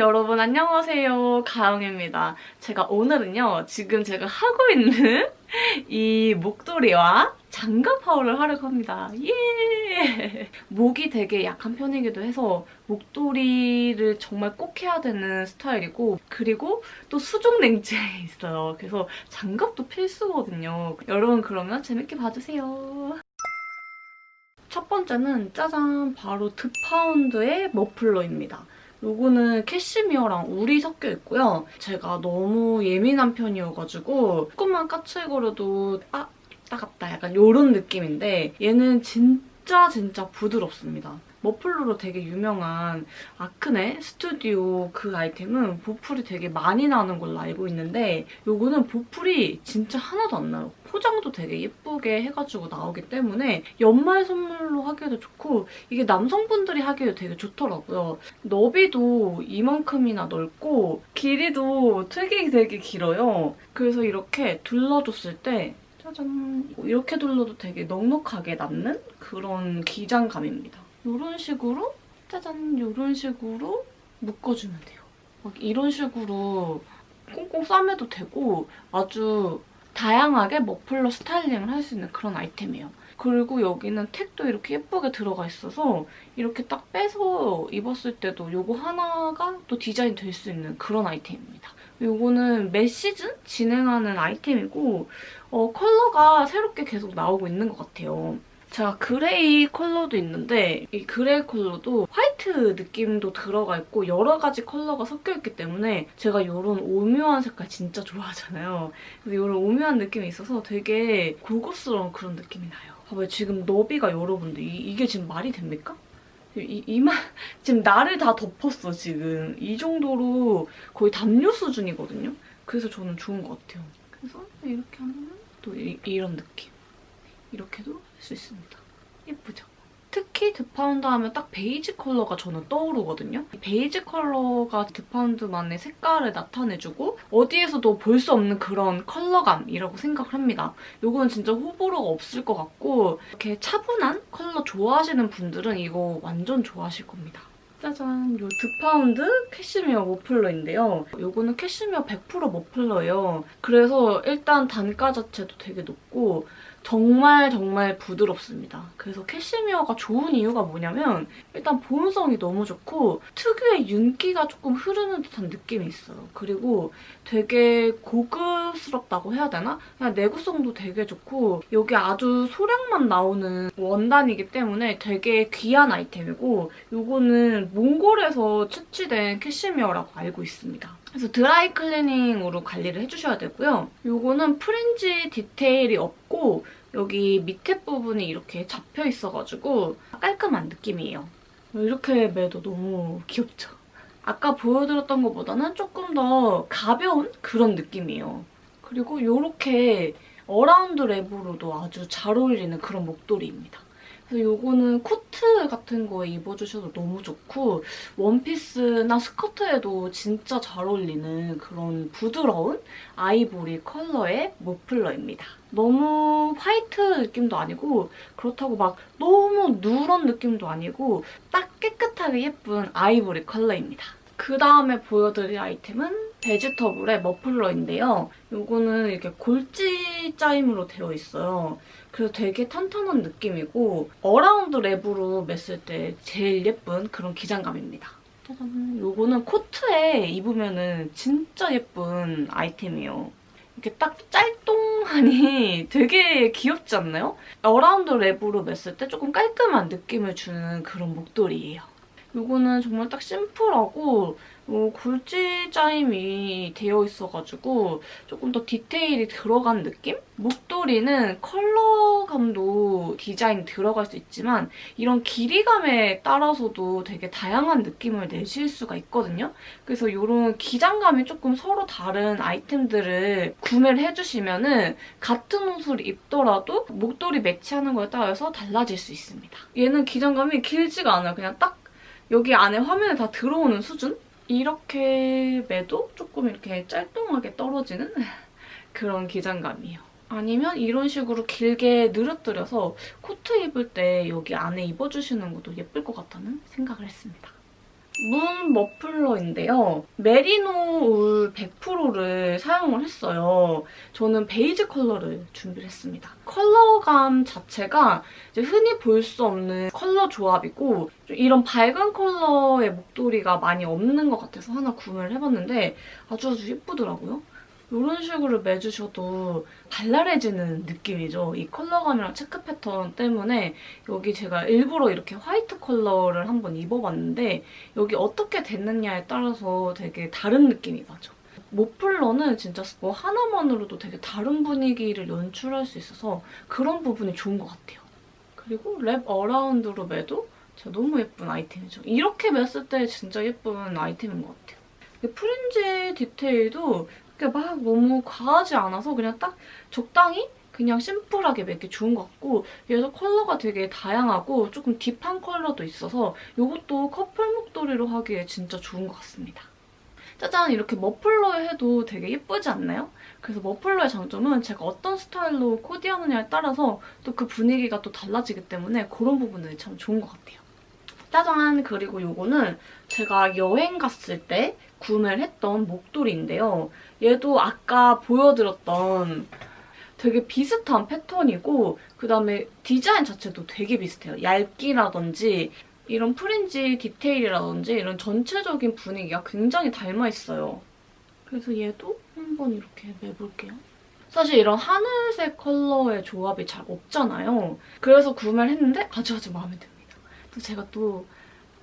여러분 안녕하세요. 가영입니다. 제가 오늘은요 지금 제가 하고 있는 이 목도리와 장갑 하울을 하려고 합니다. 예! 목이 되게 약한 편이기도 해서 목도리를 정말 꼭 해야 되는 스타일이고 그리고 또 수족 냉증이 있어요. 그래서 장갑도 필수거든요. 여러분 그러면 재밌게 봐주세요. 첫 번째는 짜잔 바로 드파운드의 머플러입니다. 요거는 캐시미어랑 울이 섞여 있고요. 제가 너무 예민한 편이어가지고 조금만 까칠거려도 아 따갑다 약간 요런 느낌인데 얘는 진짜 진짜 부드럽습니다. 머플러로 되게 유명한 아크네 스튜디오 그 아이템은 보풀이 되게 많이 나는 걸로 알고 있는데 요거는 보풀이 진짜 하나도 안 나요. 포장도 되게 예쁘게 해가지고 나오기 때문에 연말 선물로 하기에도 좋고 이게 남성분들이 하기에도 되게 좋더라고요. 너비도 이만큼이나 넓고 길이도 되게 되게 길어요. 그래서 이렇게 둘러줬을 때 짜잔 이렇게 둘러도 되게 넉넉하게 남는 그런 기장감입니다. 이런 식으로 짜잔 이런 식으로 묶어주면 돼요. 막 이런 식으로 꽁꽁 싸매도 되고 아주 다양하게 머플러 스타일링을 할 수 있는 그런 아이템이에요. 그리고 여기는 택도 이렇게 예쁘게 들어가 있어서 이렇게 딱 빼서 입었을 때도 이거 하나가 또 디자인 될 수 있는 그런 아이템입니다. 이거는 매 시즌 진행하는 아이템이고 어, 컬러가 새롭게 계속 나오고 있는 것 같아요. 제가 그레이 컬러도 있는데 이 그레이 컬러도 화이트 느낌도 들어가 있고 여러 가지 컬러가 섞여 있기 때문에 제가 이런 오묘한 색깔 진짜 좋아하잖아요. 그래서 이런 오묘한 느낌이 있어서 되게 고급스러운 그런 느낌이 나요. 봐봐요. 지금 너비가 여러분들 이, 게 지금 말이 됩니까? 이, 이만 지금 나를 다 덮었어 지금 이 정도로 거의 담요 수준이거든요. 그래서 저는 좋은 것 같아요. 그래서 이렇게 하면 또 이, 이런 느낌. 이렇게도 할 수 있습니다. 예쁘죠? 특히 드파운드 하면 딱 베이지 컬러가 저는 떠오르거든요. 베이지 컬러가 드파운드만의 색깔을 나타내주고 어디에서도 볼 수 없는 그런 컬러감이라고 생각을 합니다. 이건 진짜 호불호가 없을 것 같고 이렇게 차분한 컬러 좋아하시는 분들은 이거 완전 좋아하실 겁니다. 짜잔! 이 드파운드 캐시미어 머플러인데요. 이거는 캐시미어 100% 머플러예요. 그래서 일단 단가 자체도 되게 높고 정말 정말 부드럽습니다. 그래서 캐시미어가 좋은 이유가 뭐냐면 일단 보온성이 너무 좋고 특유의 윤기가 조금 흐르는 듯한 느낌이 있어요. 그리고 되게 고급스럽다고 해야 되나? 그냥 내구성도 되게 좋고 여기 아주 소량만 나오는 원단이기 때문에 되게 귀한 아이템이고 이거는 몽골에서 채취된 캐시미어라고 알고 있습니다. 그래서 드라이 클리닝으로 관리를 해주셔야 되고요. 이거는 프린지 디테일이 없 고 여기 밑에 부분이 이렇게 잡혀 있어가지고 깔끔한 느낌이에요. 이렇게 매도 너무 귀엽죠? 아까 보여드렸던 것보다는 조금 더 가벼운 그런 느낌이에요. 그리고 이렇게 어라운드 랩으로도 아주 잘 어울리는 그런 목도리입니다. 그래서 이거는 코트 같은 거에 입어주셔도 너무 좋고 원피스나 스커트에도 진짜 잘 어울리는 그런 부드러운 아이보리 컬러의 머플러입니다. 너무 화이트 느낌도 아니고 그렇다고 막 너무 누런 느낌도 아니고 딱 깨끗하게 예쁜 아이보리 컬러입니다. 그 다음에 보여드릴 아이템은 베지터블의 머플러인데요. 이거는 이렇게 골지 짜임으로 되어 있어요. 그래서 되게 탄탄한 느낌이고 어라운드 랩으로 맸을 때 제일 예쁜 그런 기장감입니다. 짜잔! 이거는 코트에 입으면 진짜 예쁜 아이템이에요. 이렇게 딱 짤똥하니 되게 귀엽지 않나요? 어라운드 랩으로 맸을 때 조금 깔끔한 느낌을 주는 그런 목도리예요. 이거는 정말 딱 심플하고 어, 굴지 짜임이 되어 있어가지고 조금 더 디테일이 들어간 느낌? 목도리는 컬러감도 디자인 들어갈 수 있지만 이런 길이감에 따라서도 되게 다양한 느낌을 내실 수가 있거든요. 그래서 이런 기장감이 조금 서로 다른 아이템들을 구매를 해주시면 은 같은 옷을 입더라도 목도리 매치하는 거에 따라서 달라질 수 있습니다. 얘는 기장감이 길지가 않아요. 그냥 딱 여기 안에 화면에 다 들어오는 수준? 이렇게 매도 조금 이렇게 짤뚱하게 떨어지는 그런 기장감이에요. 아니면 이런 식으로 길게 늘어뜨려서 코트 입을 때 여기 안에 입어주시는 것도 예쁠 것 같다는 생각을 했습니다. 문 머플러인데요. 메리노 울 100%를 사용을 했어요. 저는 베이지 컬러를 준비를 했습니다. 컬러감 자체가 흔히 볼 수 없는 컬러 조합이고 좀 이런 밝은 컬러의 목도리가 많이 없는 것 같아서 하나 구매를 해봤는데 아주 아주 예쁘더라고요. 이런 식으로 매주셔도 발랄해지는 느낌이죠. 이 컬러감이랑 체크 패턴 때문에 여기 제가 일부러 이렇게 화이트 컬러를 한번 입어봤는데 여기 어떻게 됐느냐에 따라서 되게 다른 느낌이 나죠. 모플러는 진짜 뭐 하나만으로도 되게 다른 분위기를 연출할 수 있어서 그런 부분이 좋은 것 같아요. 그리고 랩 어라운드로 매도 진짜 너무 예쁜 아이템이죠. 이렇게 맸을 때 진짜 예쁜 아이템인 것 같아요. 이 프린지 디테일도 이렇게 막 너무 과하지 않아서 그냥 딱 적당히 그냥 심플하게 맺기 좋은 것 같고 얘도 컬러가 되게 다양하고 조금 딥한 컬러도 있어서 이것도 커플 목도리로 하기에 진짜 좋은 것 같습니다. 짜잔 이렇게 머플러에 해도 되게 예쁘지 않나요? 그래서 머플러의 장점은 제가 어떤 스타일로 코디하느냐에 따라서 또 그 분위기가 또 달라지기 때문에 그런 부분들이 참 좋은 것 같아요. 짜잔! 그리고 이거는 제가 여행 갔을 때 구매를 했던 목도리인데요. 얘도 아까 보여드렸던 되게 비슷한 패턴이고 그다음에 디자인 자체도 되게 비슷해요. 얇기라든지 이런 프린지 디테일이라든지 이런 전체적인 분위기가 굉장히 닮아있어요. 그래서 얘도 한번 이렇게 매볼게요. 사실 이런 하늘색 컬러의 조합이 잘 없잖아요. 그래서 구매를 했는데 아주 아주 마음에 듭니다. 또 제가 또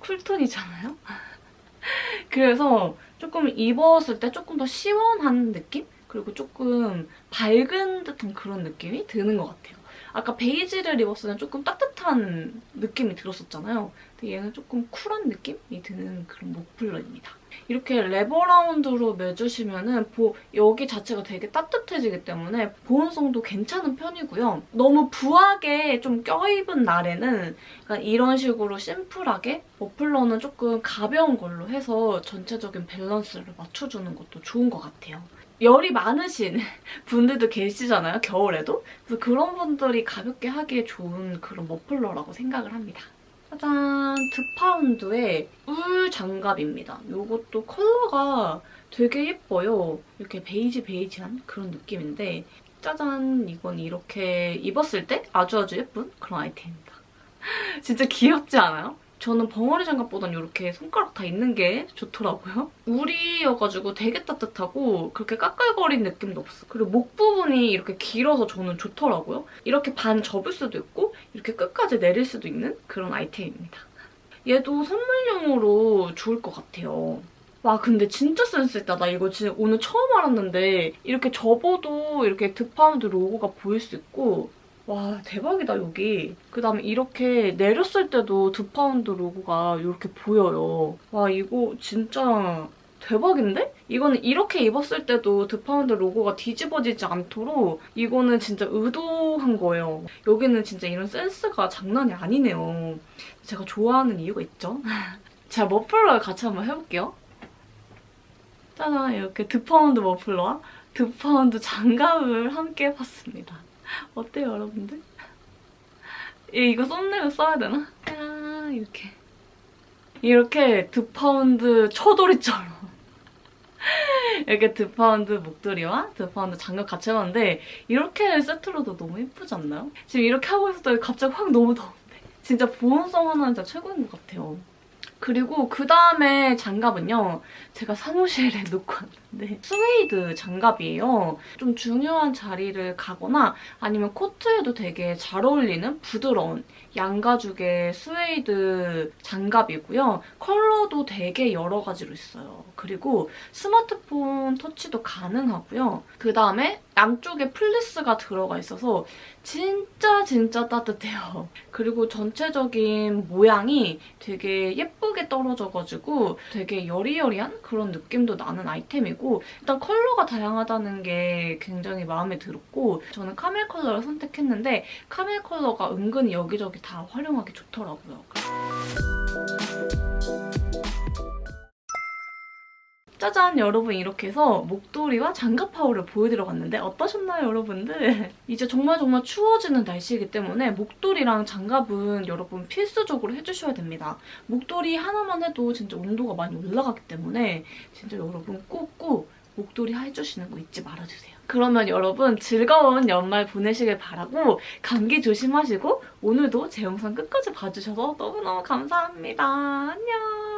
쿨톤이잖아요? 그래서 조금 입었을 때 조금 더 시원한 느낌? 그리고 조금 밝은 듯한 그런 느낌이 드는 것 같아요. 아까 베이지를 입었을 때 조금 따뜻한 느낌이 들었었잖아요. 근데 얘는 조금 쿨한 느낌이 드는 그런 목플러입니다. 이렇게 레버라운드로 매주시면은 보, 여기 자체가 되게 따뜻해지기 때문에 보온성도 괜찮은 편이고요. 너무 부하게 좀 껴입은 날에는 이런 식으로 심플하게 머플러는 조금 가벼운 걸로 해서 전체적인 밸런스를 맞춰주는 것도 좋은 것 같아요. 열이 많으신 분들도 계시잖아요, 겨울에도. 그래서 그런 분들이 가볍게 하기에 좋은 그런 머플러라고 생각을 합니다. 짜잔! 드파운드의 울 장갑입니다. 이것도 컬러가 되게 예뻐요. 이렇게 베이지 베이지한 그런 느낌인데 짜잔! 이건 이렇게 입었을 때 아주 아주 예쁜 그런 아이템입니다. 진짜 귀엽지 않아요? 저는 벙어리 장갑보단 이렇게 손가락 다 있는 게 좋더라고요. 울이여가지고 되게 따뜻하고 그렇게 까끌거린 느낌도 없어. 그리고 목 부분이 이렇게 길어서 저는 좋더라고요. 이렇게 반 접을 수도 있고 이렇게 끝까지 내릴 수도 있는 그런 아이템입니다. 얘도 선물용으로 좋을 것 같아요. 와 근데 진짜 센스 있다. 나 이거 진짜 오늘 처음 알았는데 이렇게 접어도 이렇게 드파운드 로고가 보일 수 있고 와 대박이다 여기. 그다음에 이렇게 내렸을 때도 드파운드 로고가 이렇게 보여요. 와 이거 진짜 대박인데? 이거는 이렇게 입었을 때도 드파운드 로고가 뒤집어지지 않도록 이거는 진짜 의도한 거예요. 여기는 진짜 이런 센스가 장난이 아니네요. 제가 좋아하는 이유가 있죠? 제가 머플러를 같이 한번 해볼게요. 짜잔 이렇게 드파운드 머플러와 드파운드 장갑을 함께 해봤습니다. 어때요 여러분들? 이거 썸네일 써야 되나? 야 이렇게 이렇게 드파운드 초돌이처럼 이렇게 드파운드 목도리와 드파운드 장갑 같이 해봤는데 이렇게 세트로도 너무 예쁘지 않나요? 지금 이렇게 하고 때 갑자기 확 너무 더운데 진짜 보온성 하나는 진짜 최고인 것 같아요. 그리고 그 다음에 장갑은요. 제가 사무실에 놓고 왔는데 스웨이드 장갑이에요. 좀 중요한 자리를 가거나 아니면 코트에도 되게 잘 어울리는 부드러운 양가죽의 스웨이드 장갑이고요. 컬러도 되게 여러 가지로 있어요. 그리고 스마트폰 터치도 가능하고요. 그 다음에 양쪽에 플리스가 들어가 있어서 진짜 진짜 따뜻해요. 그리고 전체적인 모양이 되게 예쁘게 떨어져가지고 되게 여리여리한 그런 느낌도 나는 아이템이고 일단 컬러가 다양하다는 게 굉장히 마음에 들었고 저는 카멜 컬러를 선택했는데 카멜 컬러가 은근히 여기저기 다 활용하기 좋더라고요. 짜잔 여러분 이렇게 해서 목도리와 장갑 하울을 보여드려 봤는데 어떠셨나요 여러분들? 이제 정말 정말 추워지는 날씨이기 때문에 목도리랑 장갑은 여러분 필수적으로 해주셔야 됩니다. 목도리 하나만 해도 진짜 온도가 많이 올라가기 때문에 진짜 여러분 꼭꼭 목도리 해주시는 거 잊지 말아주세요. 그러면 여러분 즐거운 연말 보내시길 바라고 감기 조심하시고 오늘도 제 영상 끝까지 봐주셔서 너무너무 감사합니다. 안녕!